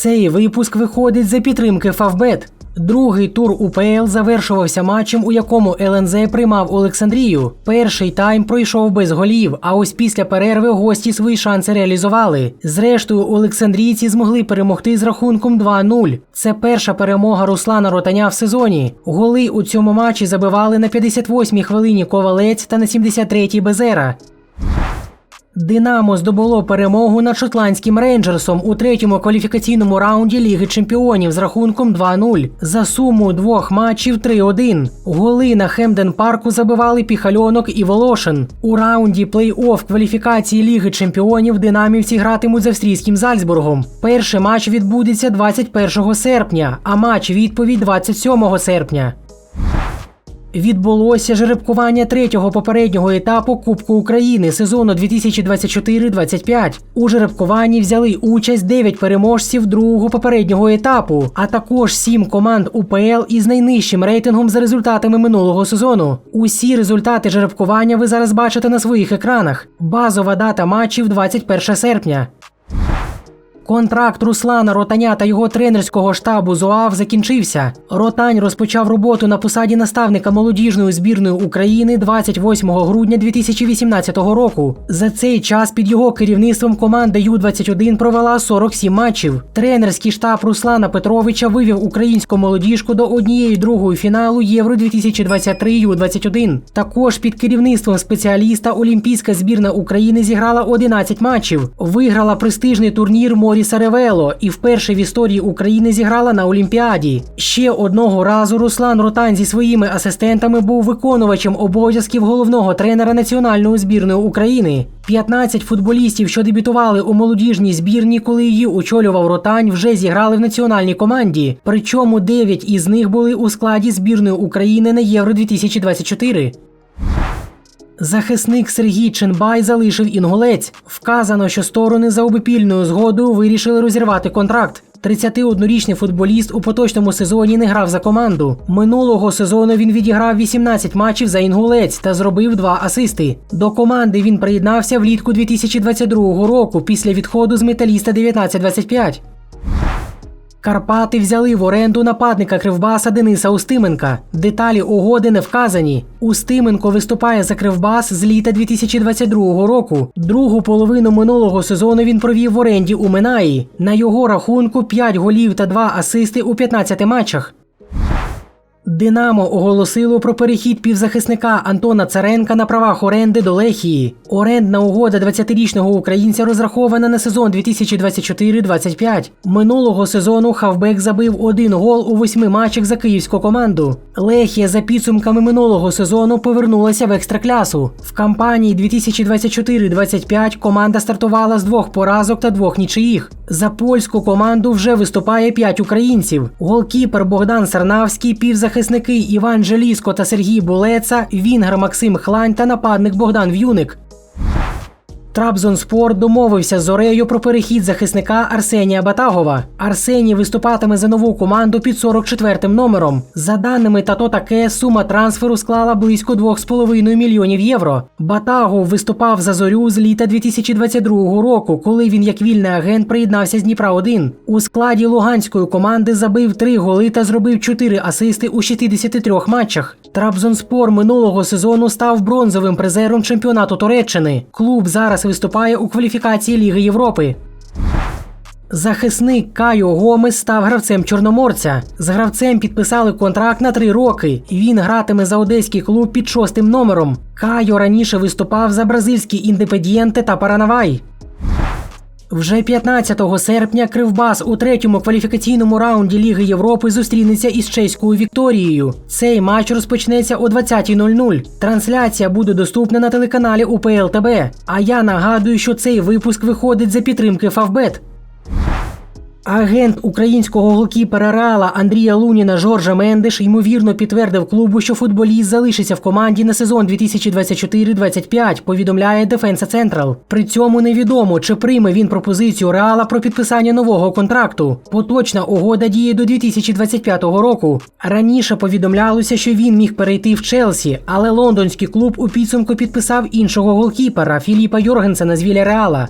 Цей випуск виходить за підтримки Фавбет. Другий тур УПЛ завершувався матчем, у якому ЛНЗ приймав Олександрію. Перший тайм пройшов без голів, а ось після перерви гості свої шанси реалізували. Зрештою, олександрійці змогли перемогти з рахунком 2-0. Це перша перемога Руслана Ротаня в сезоні. Голи у цьому матчі забивали на 58-й хвилині Ковалець та на 73-й Безера. Динамо здобуло перемогу над шотландським рейнджерсом у третьому кваліфікаційному раунді Ліги Чемпіонів з рахунком 2-0 за суму двох матчів 3-1. Голи на Хемден Парку забивали Піхальонок і Волошин. У раунді плей-офф кваліфікації Ліги Чемпіонів динамівці гратимуть з австрійським Зальцбургом. Перший матч відбудеться 21 серпня, а матч відповідь 27 серпня. Відбулося жеребкування третього попереднього етапу Кубку України сезону 2024-25. У жеребкуванні взяли участь 9 переможців другого попереднього етапу, а також 7 команд УПЛ із найнижчим рейтингом за результатами минулого сезону. Усі результати жеребкування ви зараз бачите на своїх екранах. Базова дата матчів 21 серпня. Контракт Руслана Ротаня та його тренерського штабу ЗОАВ закінчився. Ротань розпочав роботу на посаді наставника молодіжної збірної України 28 грудня 2018 року. За цей час під його керівництвом команда Ю-21 провела 47 матчів. Тренерський штаб Руслана Петровича вивів українську молодіжку до однієї другої фіналу Євро 2023 Ю-21. Також під керівництвом спеціаліста Олімпійська збірна України зіграла 11 матчів. Виграла престижний турнір Морі Саревело і вперше в історії України зіграла на Олімпіаді. Ще одного разу Руслан Ротань зі своїми асистентами був виконувачем обов'язків головного тренера національної збірної України. 15 футболістів, що дебютували у молодіжній збірні, коли її очолював Ротань, вже зіграли в національній команді. Причому 9 із них були у складі збірної України на Євро 2024. Захисник Сергій Ченбай залишив інгулець. Вказано, що сторони за обопільною згодою вирішили розірвати контракт. 31-річний футболіст у поточному сезоні не грав за команду. Минулого сезону він відіграв 18 матчів за інгулець та зробив два асисти. До команди він приєднався влітку 2022 року після відходу з металіста 1925. Карпати взяли в оренду нападника Кривбаса Дениса Устименка. Деталі угоди не вказані. Устименко виступає за Кривбас з літа 2022 року. Другу половину минулого сезону він провів в оренді у Минаї. На його рахунку 5 голів та 2 асисти у 15 матчах. Динамо оголосило про перехід півзахисника Антона Царенка на правах оренди до Лехії. Орендна угода 20-річного українця розрахована на сезон 2024-25. Минулого сезону Хавбек забив один гол у восьми матчах за київську команду. Лехія за підсумками минулого сезону повернулася в екстраклясу. В кампанії 2024-25 команда стартувала з двох поразок та двох нічиїх. За польську команду вже виступає п'ять українців. Голкіпер Богдан Сарнавський, півзахисники Іван Желіско та Сергій Булеца, Вінгер Максим Хлань та нападник Богдан В'юник. Трабзонспор домовився з Зорею про перехід захисника Арсенія Батагова. Арсеній виступатиме за нову команду під 44-м номером. За даними Тато таке, сума трансферу склала близько 2,5 мільйонів євро. Батагов виступав за зорю з літа 2022 року, коли він як вільний агент приєднався з Дніпра 1 У складі луганської команди забив 3 голи та зробив 4 асисти у 63 матчах. Трабзонспор минулого сезону став бронзовим призером чемпіонату Туреччини. Клуб зараз виступає у кваліфікації Ліги Європи. Захисник Кайо Гомес став гравцем Чорноморця. З гравцем підписали контракт на три роки. Він гратиме за одеський клуб під шостим номером. Кайо раніше виступав за бразильські індепедієнти та Паранавай. Вже 15 серпня Кривбас у третьому кваліфікаційному раунді Ліги Європи зустрінеться із чеською Вікторією. Цей матч розпочнеться о 20.00. Трансляція буде доступна на телеканалі УПЛ ТБ. А я нагадую, що цей випуск виходить за підтримки Фавбет. Агент українського голкіпера Реала Андрія Луніна Жоржа Мендеш ймовірно підтвердив клубу, що футболіст залишиться в команді на сезон 2024-25, повідомляє Defensa Central. При цьому невідомо, чи прийме він пропозицію Реала про підписання нового контракту. Поточна угода діє до 2025 року. Раніше повідомлялося, що він міг перейти в Челсі, але лондонський клуб у підсумку підписав іншого голкіпера Філіпа Йоргенсена з Віля Реала.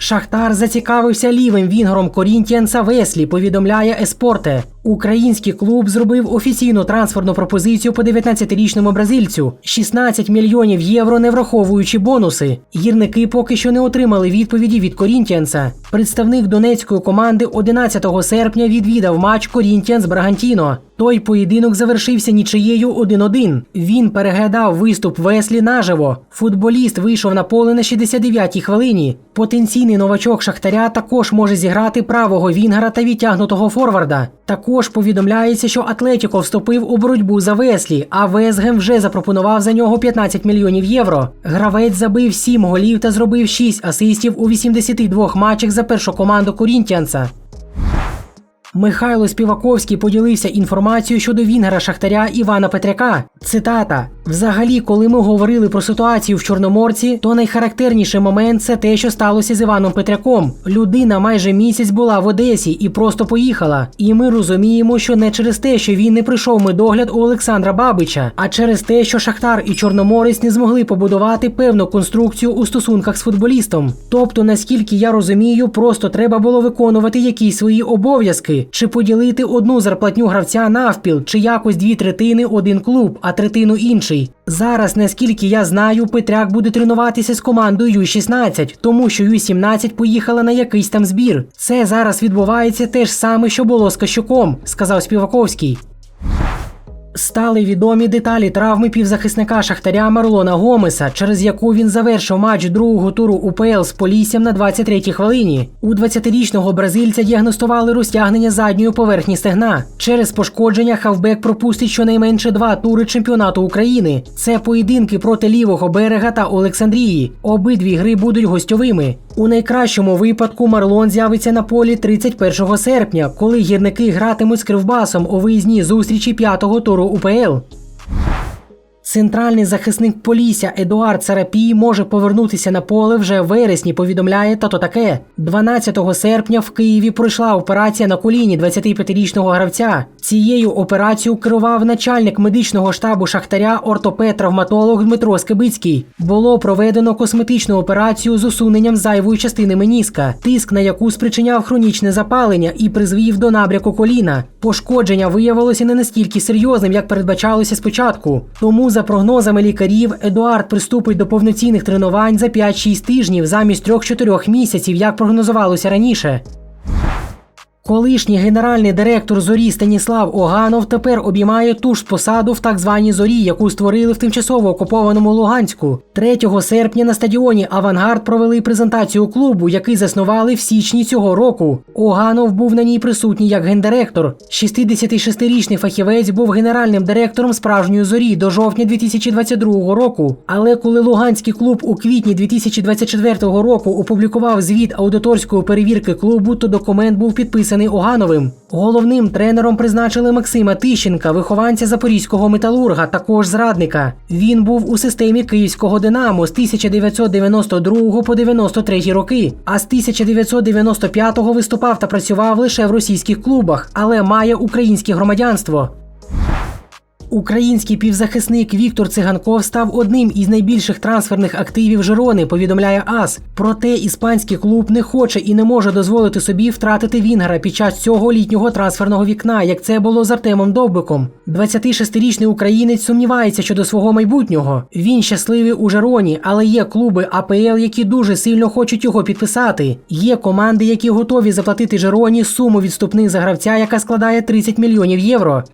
Шахтар зацікавився лівим вінгером Корінтіанса Веслі, повідомляє Еспорте. Український клуб зробив офіційну трансферну пропозицію по 19-річному бразильцю 16 мільйонів євро, не враховуючи бонуси. Гірники поки що не отримали відповіді від Корінтіанса. Представник донецької команди 11 серпня відвідав матч Корінтіанс Брагантіно. Той поєдинок завершився нічиєю 1-1. Він переглядав виступ Веслі наживо. Футболіст вийшов на поле на 69-й хвилині. Потенційний новачок Шахтаря також може зіграти правого вінгера та відтягнутого форварда. Також повідомляється, що Атлетіко вступив у боротьбу за Веслі, а Весгем вже запропонував за нього 15 мільйонів євро. Гравець забив 7 голів та зробив 6 асистів у 82 матчах за першу команду Корінтіанса. Михайло Співаковський поділився інформацією щодо вінгера Шахтаря Івана Петряка. Цитата: Взагалі, коли ми говорили про ситуацію в Чорноморці, то найхарактерніший момент це те, що сталося з Іваном Петряком. Людина майже місяць була в Одесі і просто поїхала. І ми розуміємо, що не через те, що він не прийшов медогляд у Олександра Бабича, а через те, що Шахтар і Чорноморець не змогли побудувати певну конструкцію у стосунках з футболістом. Тобто, наскільки я розумію, просто треба було виконувати якісь свої обов'язки, чи поділити одну зарплатню гравця навпіл, чи якось дві третини один клуб, а третину інший. Зараз, наскільки я знаю, Петряк буде тренуватися з командою Ю-16, тому що Ю-17 поїхала на якийсь там збір. Це зараз відбувається те ж саме, що було з Кащуком, сказав Співаковський. Стали відомі деталі травми півзахисника Шахтаря Марлона Гомеса, через яку він завершив матч другого туру УПЛ з Поліссям на 23-й хвилині. У 20-річного бразильця діагностували розтягнення задньої поверхні стегна. Через пошкодження хавбек пропустить щонайменше два тури чемпіонату України. Це поєдинки проти лівого берега та Олександрії. Обидві гри будуть гостьовими. У найкращому випадку Марлон з'явиться на полі 31 серпня, коли гірники гратимуть з кривбасом у виїзній зустрічі п'ятого туру УПЛ. Центральний захисник Полісся Едуард Царапій може повернутися на поле вже в вересні. Повідомляє тато таке. 12 серпня в Києві пройшла операція на коліні 25-річного гравця. Цією операцією керував начальник медичного штабу Шахтаря ортопед-травматолог Дмитро Скибицький. Було проведено косметичну операцію з усуненням зайвої частини меніска, тиск на яку спричиняв хронічне запалення і призвів до набряку коліна. Пошкодження виявилося не настільки серйозним, як передбачалося спочатку. Тому за прогнозами лікарів, Едуард приступить до повноцінних тренувань за 5-6 тижнів замість 3-4 місяців, як прогнозувалося раніше. Колишній генеральний директор зорі Станіслав Оганов тепер обіймає ту ж посаду в так званій зорі, яку створили в тимчасово окупованому Луганську. 3 серпня на стадіоні Авангард провели презентацію клубу, який заснували в січні цього року. Оганов був на ній присутній як гендиректор. 66-річний фахівець був генеральним директором справжньої зорі до жовтня 2022 року. Але коли Луганський клуб у квітні 2024 року опублікував звіт аудиторської перевірки клубу, то документ був підписаний Огановим. Головним тренером призначили Максима Тищенка, вихованця запорізького металурга, також зрадника. Він був у системі київського Динамо з 1992 по 93 роки, а з 1995 виступав та працював лише в російських клубах, але має українське громадянство. Український півзахисник Віктор Циганков став одним із найбільших трансферних активів Жерони, повідомляє АС. Проте іспанський клуб не хоче і не може дозволити собі втратити Вінгера під час цього літнього трансферного вікна, як це було з Артемом Довбиком. 26-річний українець сумнівається щодо свого майбутнього. Він щасливий у Жероні, але є клуби АПЛ, які дуже сильно хочуть його підписати. Є команди, які готові заплатити Жероні суму відступних за гравця, яка складає 30 мільйонів євро.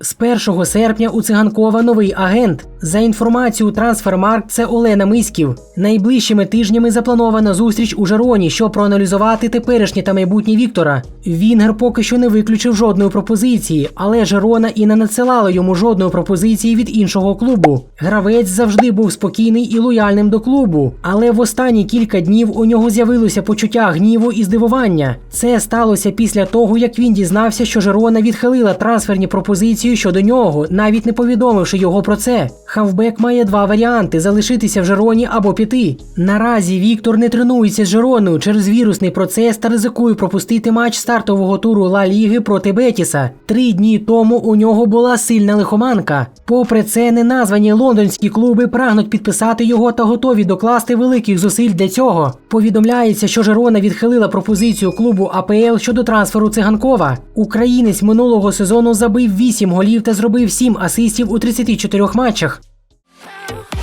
З 1 серпня у циганкова новий агент. За інформацією Трансфермарк, це Олена Миськів. Найближчими тижнями запланована зустріч у Жероні, щоб проаналізувати теперішнє та майбутнє Віктора. Вінгер поки що не виключив жодної пропозиції, але Жерона і не надсилала йому жодної пропозиції від іншого клубу. Гравець завжди був спокійний і лояльним до клубу, але в останні кілька днів у нього з'явилося почуття гніву і здивування. Це сталося після того, як він дізнався, що Жерона відхилила трансферні пропозиції щодо нього, навіть не повідомивши його про це. Хавбек має два варіанти: залишитися в Жероні або піти. Наразі Віктор не тренується з Жероною через вірусний процес та ризикує пропустити матч стартового туру Ла Ліги проти Бетіса. Три дні тому у нього була сильна лихоманка. Попри це, неназвані лондонські клуби прагнуть підписати його та готові докласти великих зусиль для цього. Повідомляється, що Жерона відхилила пропозицію клубу АПЛ щодо трансферу циганкова. Українець минулого сезону забив 8 голів та зробив 7 асистів у 34 матчах. out.